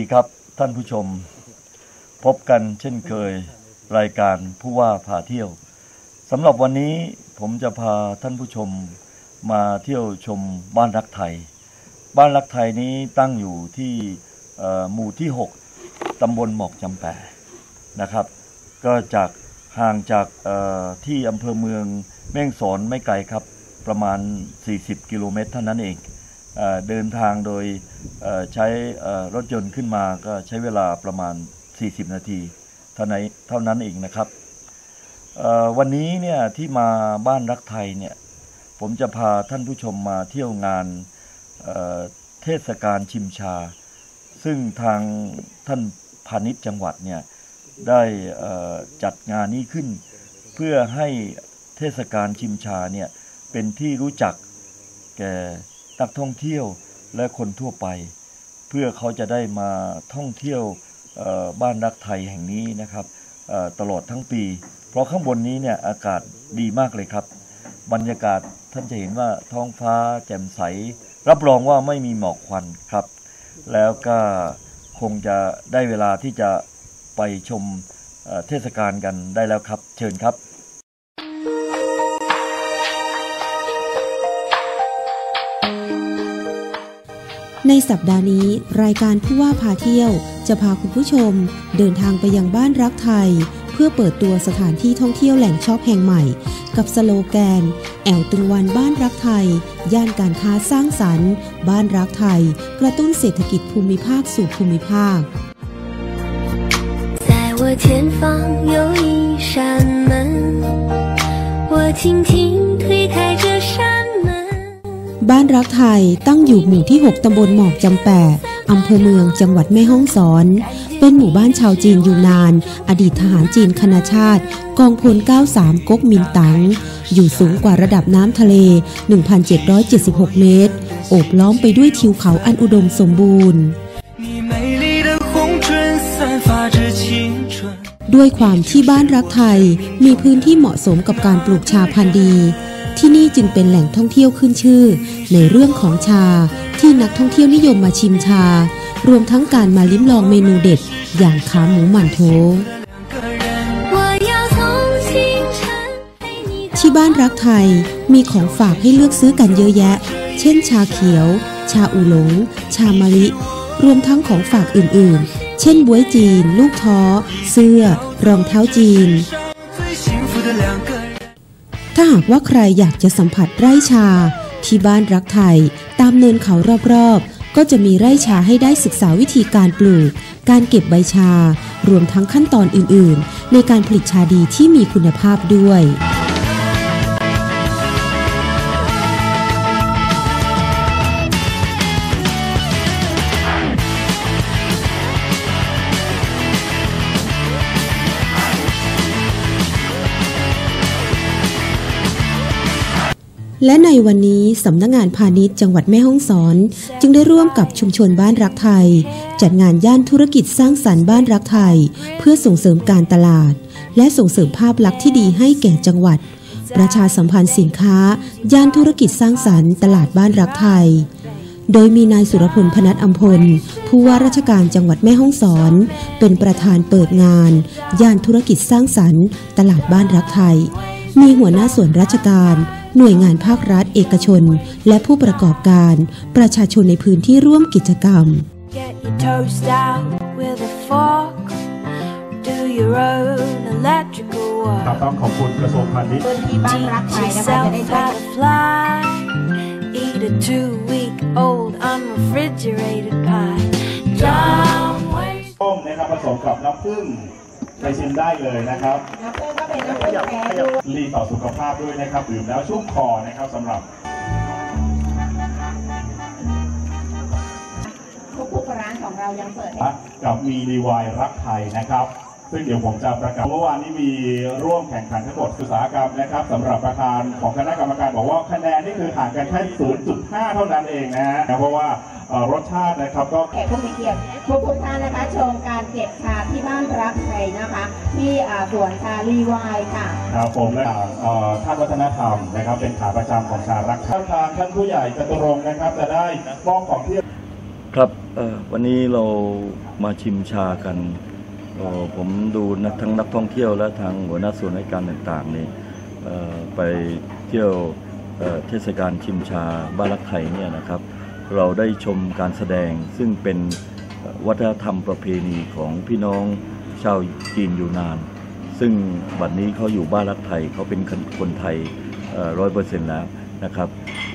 ดีครับท่านผู้ชม พบกันเช่นเคยรายการผู้ว่าพาเที่ยวสำหรับวันนี้ผมจะพาท่านผู้ชมมาเที่ยวชมบ้านรักไทย บ้านรักไทยนี้ตั้งอยู่ที่หมู่ที่ 6 ตำบลหมอกจำแปะนะครับ ก็จากห่างจากที่อำเภอเมืองแม่งสอนไม่ไกลครับ ประมาณ 40 กิโลเมตรเท่านั้นเอง เดินทางโดยใช้รถยนต์ขึ้นมาก็ใช้เวลาประมาณ 40 นาทีเท่านั้นเท่านั้นเองนะครับ วันนี้เนี่ยที่มาบ้านรักไทยเนี่ยผมจะพาท่านผู้ชมมาเที่ยวงานเเทศกาลชิมชา ซึ่งทางท่านพาณิชย์จังหวัดเนี่ยได้จัดงานนี้ขึ้น เพื่อให้เทศกาลชิมชาเนี่ยเป็นที่รู้จักแก่ นักท่องเที่ยวและคนทั่วไป เพื่อเขาจะได้มาท่องเที่ยวบ้านรักไทยแห่งนี้นะครับตลอดทั้งปี เพราะข้างบนนี้เนี่ยอากาศดีมากเลยครับ บรรยากาศท่านจะเห็นว่าท้องฟ้าแจ่มใส รับรองว่าไม่มีหมอกควันครับ แล้วก็คงจะได้เวลาที่จะไปชมเทศกาลกันได้แล้วครับ เชิญครับ ในสัปดาห์นี้ รายการผู้ว่าพาเที่ยว จะพาคุณผู้ชม เดินทางไปยังบ้านรักไทย เพื่อเปิดตัวสถานที่ท่องเที่ยวแหล่งชอบแห่งใหม่ กับสโลแกน แอวตึงวันบ้านรักไทย ย่านการค้าสร้างสรรค์ บ้านรักไทย กระตุ้นเศรษฐกิจภูมิภาคสู่ภูมิภาค 在我前方有一扇门，我轻轻推开这扇门。 บ้านรักไทยตั้งอยู่หมู่ที่ 6 ตำบลหมอกจำแปะอำเภอเมืองจังหวัดแม่ฮ่องสอน เป็นหมู่บ้านชาวจีนอยู่นาน อดีตทหารจีนคณาชาติ กองพล 93 ก๊กมินตัง อยู่สูงกว่าระดับน้ำทะเล 1,776 เมตร โอบล้อมไปด้วยทิวเขาอันอุดมสมบูรณ์ด้วยความที่บ้านรักไทยมีพื้นที่เหมาะสมกับการปลูกชาพันธุ์ดี ที่นี่จึงเป็นแหล่งท่องเที่ยวขึ้นชื่อ ในเรื่องของชาที่นักท่องเที่ยวนิยมมาชิมชา รวมทั้งการมาลิ้มลองเมนูเด็ด อย่างขาหมูหมั่นโถที่บ้านรักไทยมีของฝากให้เลือกซื้อกันเยอะแยะ เช่น ชาเขียว ชาอูหลง ชามะลิ รวมทั้งของฝากอื่นๆ เช่นบวยจีน ลูกท้อ เสื้อ รองเท้าจีน ถ้าหากว่าใครอยากจะสัมผัสไร่ชา ที่บ้านรักไทย ตามเนินเขารอบๆ ก็จะมีไร่ชาให้ได้ศึกษาวิธีการปลูก การเก็บใบชา รวมทั้งขั้นตอนอื่นๆ ในการผลิตชาดีที่มีคุณภาพด้วย และในวันนี้สำนักงานพาณิชย์จังหวัดแม่ฮ่องสอน จึงได้ร่วมกับชุมชนบ้านรักไทย จัดงานย่านธุรกิจสร้างสรรค์บ้านรักไทย เพื่อส่งเสริมการตลาด และส่งเสริมภาพลักษณ์ที่ดีให้แก่จังหวัด ประชาสัมพันธ์สินค้า ย่านธุรกิจสร้างสรรค์ตลาดบ้านรักไทย โดยมีนายสุรพลพนัทอัมพล ผู้ว่าราชการจังหวัดแม่ฮ่องสอน เป็นประธานเปิดงาน ย่านธุรกิจสร้างสรรค์ ตลาดบ้านรักไทย มีหัวหน้าส่วนราชการ หน่วยงานภาครัฐเอกชน และผู้ประกอบการ ประชาชนในพื้นที่ร่วมกิจกรรม Get your toast out with a fork. Do your own electrical ครับ work. ต้องขอบคุณกระทรวงพาณิชย์พื้นที่บ้านรัก Teach ไทยนะคะจะ yourself ได้ใช้ how to fly. Eat a two-week-old unrefrigerated pie. Don't waste. ต้มนะครับผสมกับน้ำผึ้งไปชิมได้เลยนะครับ น้ำผึ้งก็เป็นน้ำผึ้งแท้ด้วยรีต่อสุขภาพด้วยนะครับดื่มแล้วชุ่มคอนะครับสำหรับทุกๆร้านของเรายังเปิดให้กับมีรีวายรักไทยนะครับ ซึ่งเดี๋ยวผมจะประกาศเมื่อวานนี้มีร่วมแข่งขันทั้งหมดอุตสาหกรรมนะครับสำหรับประธานของคณะกรรมการบอกว่าคะแนนนี่คือห่างกันแค่ 0.5 เท่านั้นเองนะฮะเพราะว่าเอ่อ รสชาตินะครับก็แขกผู้มีเกียรติทุกทุกๆท่านนะคะชมการเก็บชาที่บ้านรักไทยนะคะ ที่อ่าสวนชาลีวายค่ะครับผมและเอ่อท่านวัฒนธรรมนะครับ เป็นขาประจำของชารักท่านทางท่านผู้ใหญ่จตุรงค์นะครับ จะได้มอบของที่ครับเอ่อวันนี้เรามาชิมชากันเอ่อผมดูนักทั้งนักท่องเที่ยวและทางหัวหน้าส่วนราชการต่างๆนี่เอ่อไปเที่ยวเอ่อเทศกาลชิมชาบ้านรักไทยเนี่ยนะครับ เราได้ชมการแสดงซึ่งเป็นวัฒนธรรมประเพณีของพี่น้องชาวจีนอยู่นาน ซึ่งบัดนี้เขาอยู่บ้านรักไทยเขาเป็นคนคนไทยร้อยเปอร์เซ็นต์แล้วนะครับ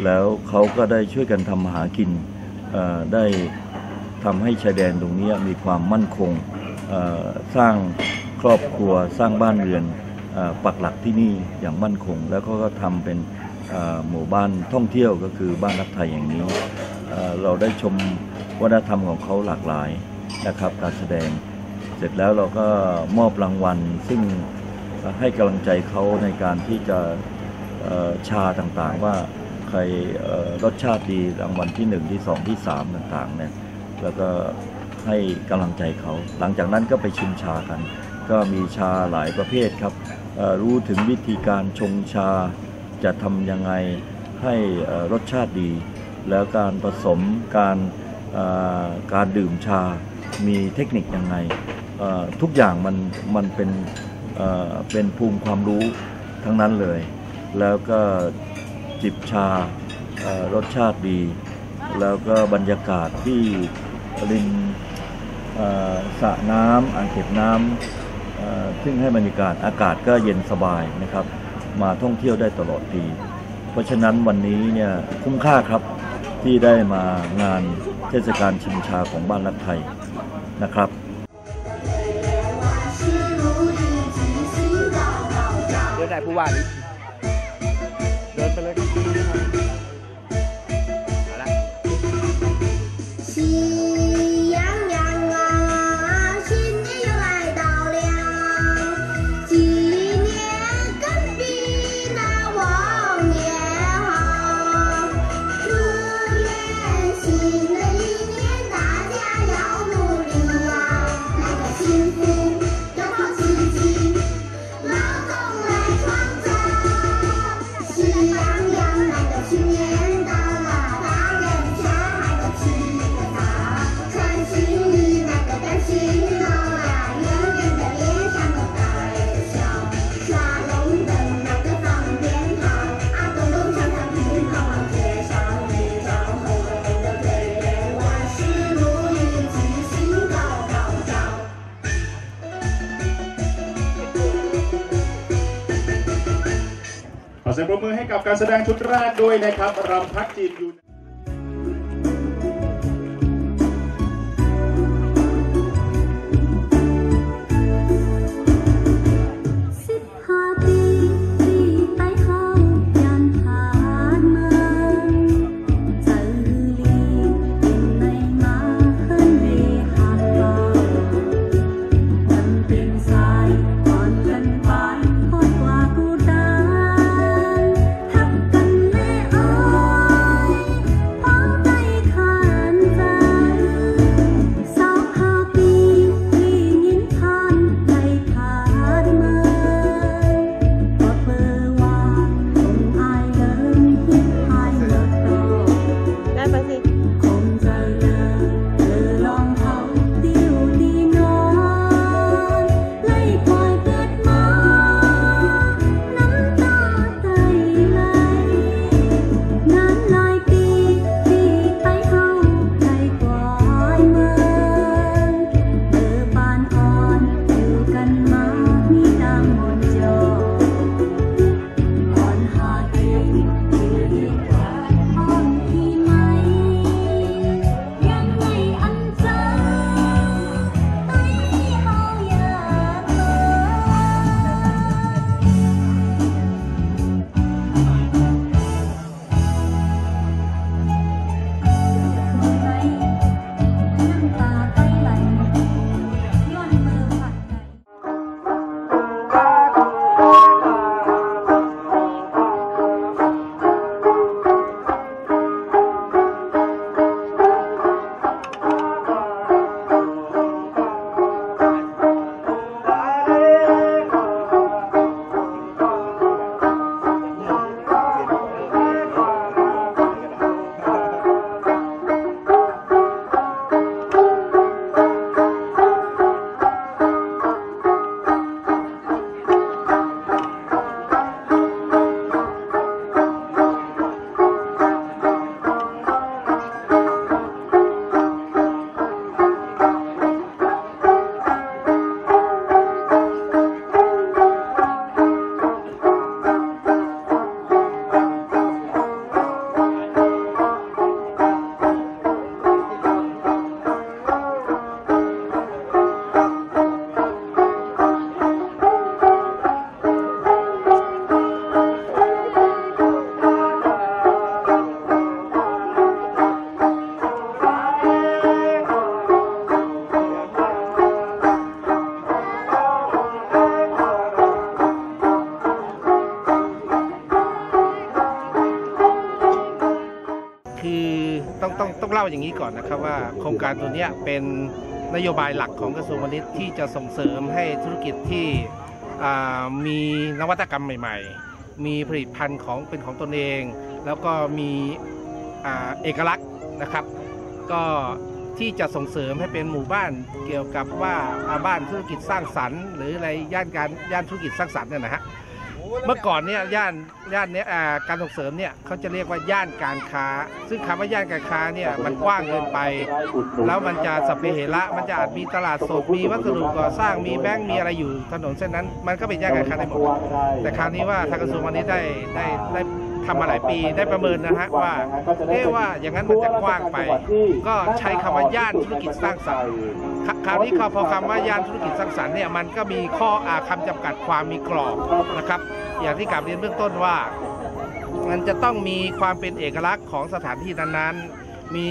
แล้วเขาก็ได้ช่วยกันทำมาหากินได้ทำให้ชายแดนตรงนี้มีความมั่นคงสร้างครอบครัวสร้างบ้านเรือนอปักหลักที่นี่อย่างมั่นคง แล้วเขาก็ทำเป็นหมู่บ้านท่องเที่ยวก็คือบ้านรักไทยอย่างนี้ เราได้ชมวัฒนธรรมของเขาหลากหลายนะครับ การแสดงเสร็จแล้วเราก็มอบรางวัล ซึ่งให้กำลังใจเขาในการที่จะชาต่างๆ ว่าใครรสชาติดีรางวัลที่ 1 ที่ 2 ที่ 3 ต่างๆเนี่ยแล้วก็ให้กำลังใจเขา หลังจากนั้นก็ไปชิมชากัน ก็มีชาหลายประเภทครับรู้ถึงวิธีการชงชาจะทำยังไงให้รสชาติดี แล้วการผสมการการดื่มชา มีเทคนิคยังไงทุกอย่างมันมันเป็นเป็นภูมิความรู้ทั้งนั้นเลย แล้วก็จิบชารสชาติดี แล้วก็บรรยากาศที่ริมสระน้ำอ่างเก็บน้ำซึ่งให้บรรยากาศอากาศก็เย็นสบายนะครับ มาท่องเที่ยวได้ตลอดปี เพราะฉะนั้นวันนี้เนี่ยคุ้มค่าครับ ที่ได้มางานเทศกาลชิมชาของบ้านรักไทยนะครับเดินได้ผู้ว่านี่เดินไปเลย เสียงปรบมือให้กับการแสดงชุดแรกด้วยนะครับรำพักจีนยู เล่าอย่างนี้ก่อนนะครับว่าโครงการตัวนี้เป็นนโยบายหลักของกระทรวงพาณิชย์ที่จะส่งเสริมให้ธุรกิจที่มีนวัตกรรมใหม่ ๆ มีผลิตภัณฑ์ของเป็นของตนเอง แล้วก็มีอเอกลักษณ์นะครับ ก็ที่จะส่งเสริมให้เป็นหมู่บ้านเกี่ยวกับว่าอ่าบ้านธุรกิจสร้างสรรค์ หรืออะไรย่านการย่านธุรกิจสร้างสรรค์เนี่ยนะฮะ เมื่อก่อนเนี่ยย่านย่านเนี้ยอ่าการส่งเสริมเนี่ยเขาจะเรียกว่าย่านการค้า ซึ่งคำว่าย่านการค้าเนี่ยมันกว้างเกินไป แล้วมันจะสพเปเหระมันจะอาจมีตลาดสดมีวัสดุก่อสร้างมีแบงก์มีอะไรอยู่ถนนเส้นนั้น มันก็เป็นย่านการค้าได้หมดแต่คราวนี้ว่าทางกระทรวงวันนี้ได้ได้ได้ ทำมาหลายปีได้ประเมินนะฮะว่าเรียกว่าอย่างนั้นมันจะกว้างไป ก็ใช้คำว่าย่านธุรกิจสร้างสรรค์คราวนี้คพอคำว่าย่านธุรกิจสร้างสรรค์เนี่ยมันก็มีข้ออาคำจำกัดความมีกรอบนะครับ อย่างที่กล่าวเรียนเบื้องต้นว่า มันจะต้องมีความเป็นเอกลักษณ์ของสถานที่นั้นๆ มี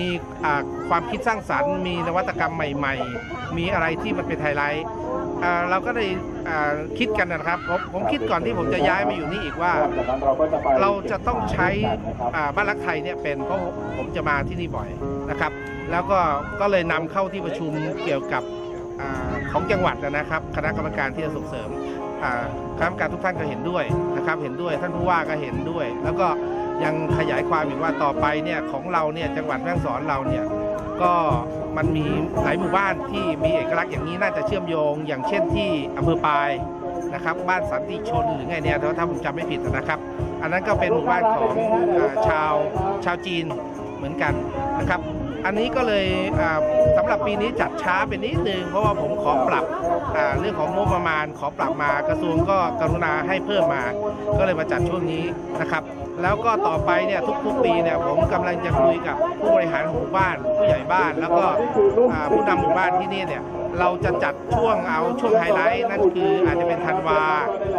ความคิดสร้างสรรค์ มีนวัตกรรมใหม่ ๆ มีอะไรที่มันเป็นไฮไลท์เราก็ได้คิดกันนะครับผมผมคิดก่อนที่ผมจะย้ายมาอยู่นี่อีกว่า เราจะต้องใช้บ้านรักไทยเนี่ยเป็นเพราะผมจะมาที่นี่บ่อยนะครับ แล้วก็ก็เลยนำเข้าที่ประชุมเกี่ยวกับอของจังหวัดนะครับ คณะกรรมการที่จะส่งเสริมคณะกรรมการทุกท่านก็เห็นด้วยนะครับ เห็นด้วยท่านผู้ว่าก็เห็นด้วย แล้วก็ ยังขยายความอีกว่าต่อไปเนี่ยของเราเนี่ยจังหวัดแม่ฮ่องสอนเราเนี่ยก็มันมีหลายหมู่บ้านที่มีเอกลักษณ์อย่างนี้น่าจะเชื่อมโยง อย่างเช่นที่อำเภอปายนะครับบ้านสันติชนหรือไงเนี่ยถ้าผมจำไม่ผิดนะครับ อันนั้นก็เป็นหมู่บ้านของอชาวชาวจีนเหมือนกันนะครับ อันนี้ก็เลยอ่าสำหรับปีนี้จัดช้าไปนิดนึงเพราะว่าผมขอปรับเรื่องของงบประมาณ ขอปรับมากระทรวงก็กรุณาให้เพิ่มมา ก็เลยมาจัดช่วงนี้นะครับ แล้วก็ต่อไปเนี่ยทุกๆปีเนี่ยผมกำลังจะคุยกับผู้บริหารหมู่บ้านผู้ใหญ่บ้าน แล้วก็ผู้นำหมู่บ้านที่นี่เนี่ยเราจะจัดช่วงเอาช่วงไฮไลท์นั่นคืออาจจะเป็นธันวา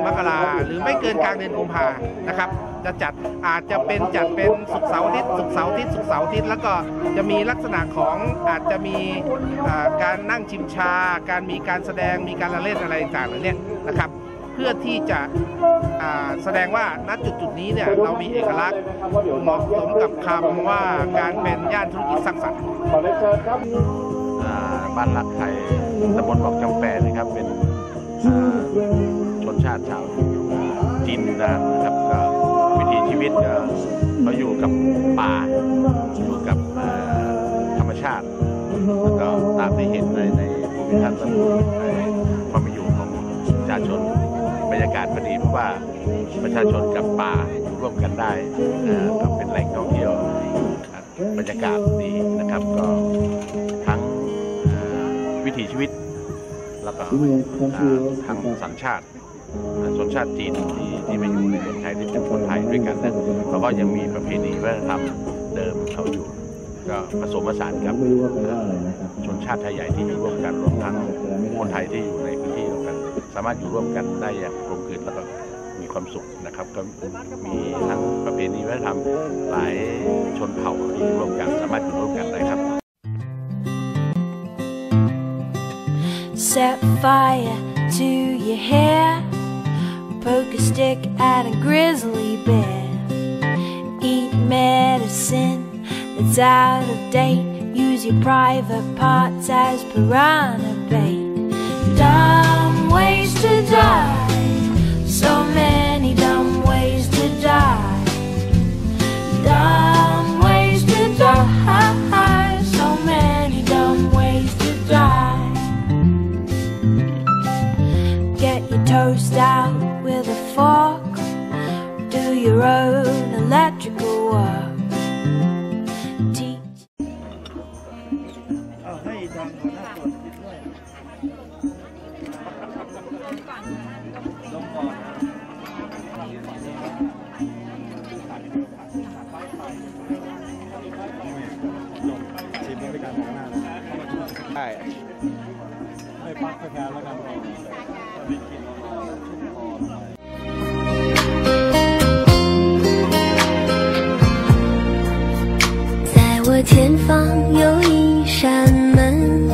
มกราหรือไม่เกินกลางเดือนกุมภานะครับ จะจัดอาจจะเป็นจัดเป็นสุกเสาร์อาทิตย์สุกเสาร์อาทิตย์สุกเสาร์อาทิตย์แล้วก็จะมีลักษณะของอาจจะมีการนั่งชิมชา การมีการแสดงมีการละเล่นอะไรต่างๆเหล่านี้นะครับ เพื่อที่จะอ่าแสดงว่าณจุดจุดๆนี้เนี่ยเรามีเอกลักษณ์เหมาะสมกับคำว่าการเป็นย่านธุรกิจสร้างสรรค์อ่าบ้านรักไทยตำบลบอกจำแปนนะครับเป็นอ่าชนชาติชาวจีนยูนานนะครับก็วิถีชีวิตก็เขาอยู่กับป่าอยู่กับอ่าธรรมชาติแล้วก็ตามที่เห็นในในภูมิทัศน์และในความเป็นอยู่ของประชาชนบ รรยากาศพอดี เพราะว่าประชาชนกับป่าร่วมกันได้ก็เป็นแหล่งท่องเที่ยวบรรยากาศดีนะครับ ก็ทั้งวิถีชีวิต แล้วก็อ่าทางสัญชาติอ่าชนชาติจีนที่ที่มาอยู่ในเมืองไทยที่เป็นคนไทยด้วยกันนะแล้วก็ยังมีประเพณีวัฒนธรรมเดิมเขาอยู่ก็ผสมผสานกับชนชาติไทยใหญ่ที่อยู่ร่วมกันรวมทั้งคนไทยที่อยู่ใน สามารถอยู่ร่วมกันได้อย่างกลมกลืนแล้วก็มีความสุขนะครับ ก็มีทั้งประเพณีวัฒนธรรมหลายชนเผ่าที่ร่วมกันสามารถอยู่ร่วมกันได้ครับ Set fire to your hair. Poke a stick at a grizzly bear. Eat medicine that's out of date. Use your private parts as piranha bait. 在我前方有一扇门，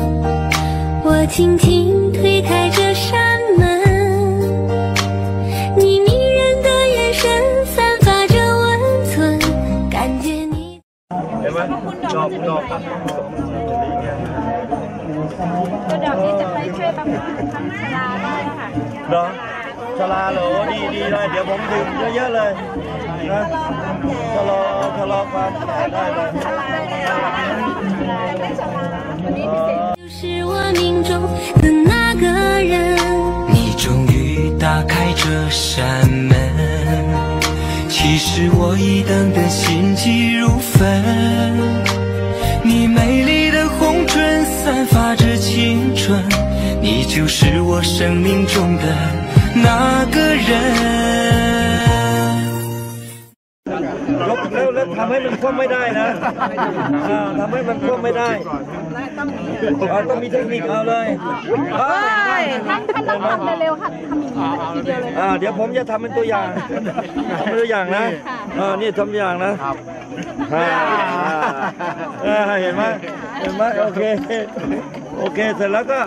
我轻轻推开这扇门，你迷人的眼神散发着温存，感觉你。ตัวดอกนี้จะไปช่วยบำรุงทำชราได้ค่ะ เหรอชลาเหรอดีดีเลย เดี๋ยวผมดื่มเยอะๆเลยนะชะลอชะลอความแก่ได้เลย 就是我命中的那个人。你终于打开这扇门，其实我已等得心急如焚。你美丽的红唇 散发着青春，你就是我生命中的那个人。 ยกแล้วแล้วทำให้มันคว่ำไม่ได้นะอ่าทำให้มันคว่ำไม่ได้ อ่าต้องมีเทคนิคเอาเลยอ่าท่านท่านต้องทำเร็วๆค่ะทำอย่างนี้ทีเดียวเลยอ่าเดี๋ยวผมจะทำเป็นตัวอย่างทำเป็นตัวอย่างนะอ่านี่ทำตัวอย่างนะอ่าอ่าเห็นไหมเห็นไหมโอเคโอเคเสร็จแล้วก็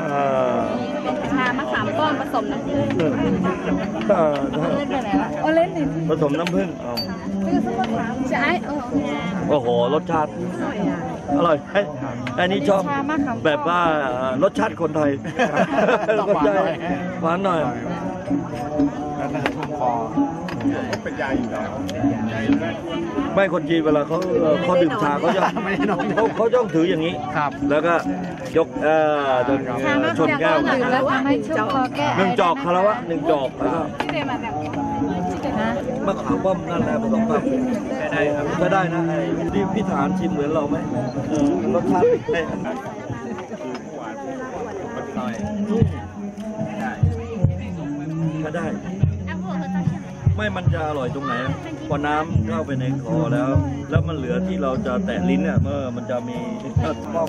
อ่าชามะขามป้อมผสมน้ำผึ้งอ่าเล่นไปไหนวะโอเล่นดิผสมน้ำผึ้งเอาซื้อสมุนไพร ใช่เออโอ้โห รสชาติ อร่อยไหมอันนี้ชอบชามะขามแบบว่าเอ่อรสชาติคนไทยรสชาติหวานหน่อยเป็นยาอยู่แล้วไม่คนจีนเวลาเขาเอ่อเขาดื่มชาเขาจะเขาเขาต้องถืออย่างนี้ครับแล้วก็ ยกเอ่อจนชามะชนแก้วดื่มแล้วทำให้ชุ่มคอแก้หนึ่งจอกคารวะหนึ่งจอกแล้วก็ที่เรียนมาแบบนะมะขามป้อมนั่นแหละผสมกับได้ครับก็ได้นะไอ้พี่พี่ฐานชิมเหมือนเราไหมเออรสชาติเป็นไงก็ได้ไม่มันจะอร่อยตรงไหนพอน้ำเข้าไปในคอแล้ว แล้วมันเหลือที่เราจะแตะลิ้นเนี่ยเมื่อมันจะมีป้อง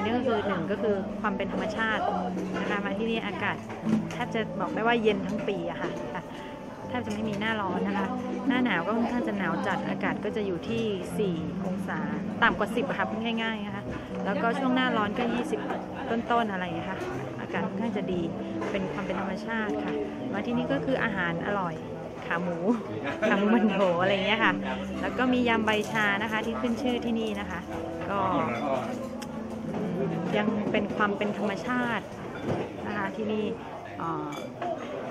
ยนี่ก็คือหนึ่งก็คือความเป็นธรรมชาตินะคะมาที่นี่อากาศแทบจะบอกได้ว่าเย็นทั้งปีอะค่ะแทบจะไม่มีหน้าร้อนนะคะ หน้าหนาวก็ค่อนข้างจะหนาวจัด อากาศก็จะอยู่ที่ 4 องศา ต่ำกว่า 10อะค่ะพูดง่ายๆนะคะ แล้วก็ช่วงหน้าร้อนก็ 20 ต้นๆอะไรอย่างเงี้ยค่ะอากาศค่อนข้างจะดี เป็นความเป็นธรรมชาติค่ะ มาที่นี่ก็คืออาหารอร่อย ขาหมู ขาหมูมันโถอะไรอย่างเงี้ยค่ะ แล้วก็มียำใบชานะคะที่ขึ้นชื่อที่นี่นะคะ ก็ ยังเป็นความเป็นธรรมชาตินะคะที่นี่เอ่อ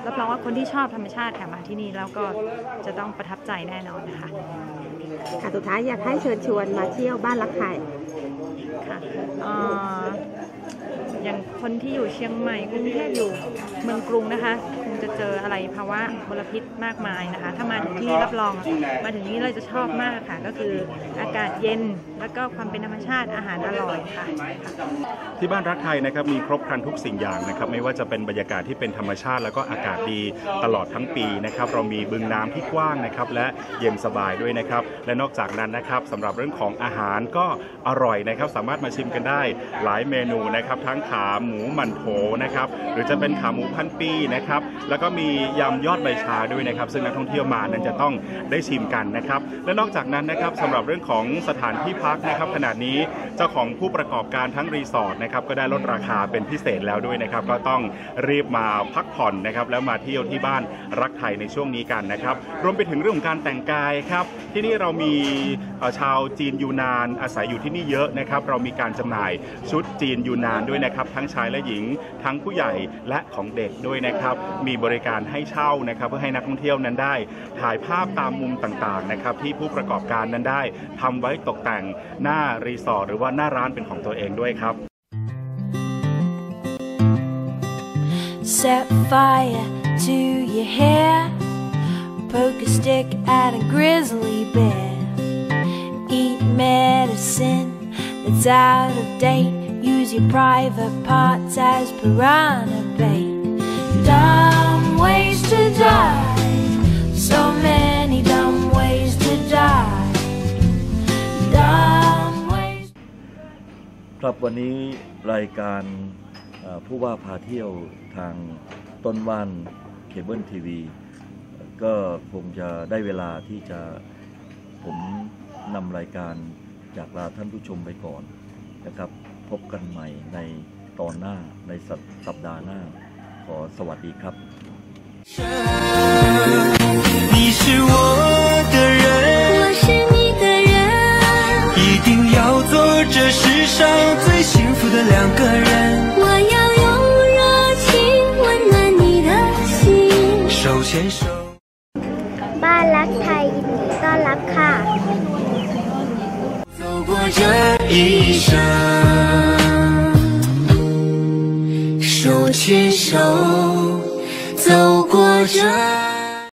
รับรองว่าคนที่ชอบธรรมชาติค่ะมาที่นี่แล้วก็จะต้องประทับใจแน่นอนนะคะค่ะสุดท้ายอยากให้เชิญชวนมาเที่ยวบ้านรักไทยค่ะเอ่ออย่างคนที่อยู่เชียงใหม่กรุงเทพอยู่เมืองกรุงนะคะคง จะเจออะไรภาวะมลพิษมากมายนะคะ ถ้ามาถึงที่รับรองมาถึงนี้เราจะชอบมากค่ะ ก็คืออากาศเย็นแล้วก็ความเป็นธรรมชาติอาหารอร่อยค่ะ ที่บ้านรักไทยนะครับมีครบครันทุกสิ่งอย่างนะครับ ไม่ว่าจะเป็นบรรยากาศที่เป็นธรรมชาติ แล้วก็อากาศดีตลอดทั้งปีนะครับ เรามีบึงน้ำที่กว้างนะครับ และเย็นสบายด้วยนะครับ และนอกจากนั้นนะครับสำหรับเรื่องของอาหารก็อร่อยนะครับ สามารถมาชิมกันได้หลายเมนูนะครับ ทั้งขาหมูหมันโถนะครับ หรือจะเป็นขาหมูพันปีนะครับแล้วก็มียำยอดใบชาด้วยนะครับ ซึ่งนักท่องเที่ยวมานั้นจะต้องได้ชิมกันนะครับ และนอกจากนั้นนะครับสำหรับเรื่องของสถานที่พักนะครับขณะนี้เจ้าของผู้ประกอบการทั้งรีสอร์ทนะครับก็ได้ลดราคาเป็นพิเศษแล้วด้วยนะครับ ก็ต้องรีบมาพักผ่อนนะครับ แล้วมาเที่ยวที่บ้านรักไทยในช่วงนี้กันนะครับ รวมไปถึงเรื่องของการแต่งกายครับ ที่นี่เรามีชาวจีนยูนานอาศัยอยู่ที่นี่เยอะนะครับ เรามีการจำหน่ายชุดจีนยูนานด้วยนะครับ ทั้งชายและหญิงทั้งผู้ใหญ่และของเด็กด้วยนะครับ มีบริการให้เช่านะครับเพื่อให้นักท่องเที่ยวนั้นได้ ถ่ายภาพตามมุมต่างๆนะครับที่ผู้ประกอบการนั้นได้ทำไว้ตกแต่งหน้ารีสอร์ทหรือว่าหน้าร้านเป็นของตัวเองด้วยครับ Set fire to your hair. Poke a stick at a grizzly bear. Eat medicine that's out of date. Use your private parts as piranha bait. Dumb ways to die. So many dumb ways to die. Dumb ways. ครับวันนี้รายการผู้ว่าพาเที่ยวทางต้นว่านเคเบิลทีวีก็คงจะได้เวลาที่จะผมนำรายการจากลาท่านผู้ชมไปก่อนนะครับ พบกันใหม่ในตอนหน้าในสัปดาห์หน้า ขอสวัสดีครับ 你是我的人，我是你的人，一定要做这世上最幸福的两个人。我要用热情温暖你的心。手牵手。 บ้านรักไทยยินดีต้อนรับค่ะ 走过这一生，手牵手 just